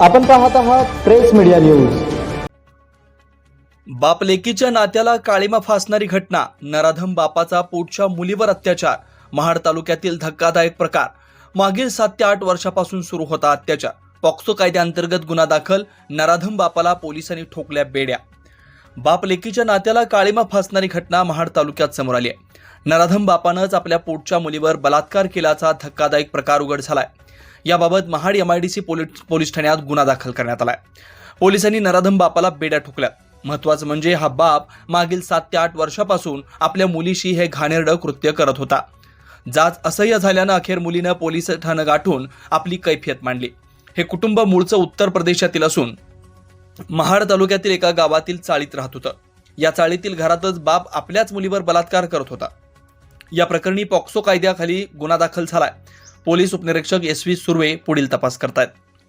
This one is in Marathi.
आपण पाहत आहात प्रेस मीडिया न्यूज. बापलेकीच्या नात्याला काळीमा फासणारी घटना नराधम बापाचा पोटच्या मुलीवर अत्याचार महाड तालुक्यातील धक्कादायक प्रकार. मागील सात ते आठ वर्षापासून सुरू होता अत्याचार. पॉक्सो कायद्याअंतर्गत गुन्हा दाखल नराधम बापाला पोलिसांनी ठोकल्या बेड्या. बाप लेकीच्या नात्याला काळीमा फासणारी घटना महाड तालुक्यात समोर आली आहे. नराधम बापानंच आपल्या पोटच्या मुलीवर बलात्कार केल्याचा धक्कादायक प्रकार उघड झालाय. याबाबत महाड एमआयडीसी पोलीस पोलीस ठाण्यात गुन्हा दाखल करण्यात आलाय. पोलिसांनी नराधम बापाला बेड्या ठोकल्यात महत्वाचं म्हणजे हा बाप मागील सात ते आठ वर्षापासून आपल्या मुलीशी हे घाणेरडं कृत्य करत होता. जाच असह्य झाल्यानं अखेर मुलीनं पोलीस ठाणं गाठून आपली कैफियत मांडली. हे कुटुंब मूळचं उत्तर प्रदेशातील असून महाड तालुक्यातील एका गावातील चाळीत राहत होतं. या चाळीतील घरातच बाप आपल्याच मुलीवर बलात्कार करत होता. या प्रकरणी पॉक्सो कायद्याखाली गुन्हा दाखल झालाय. पोलीस उपनिरीक्षक एस व्ही सुर्वे पुढील तपास करतायत.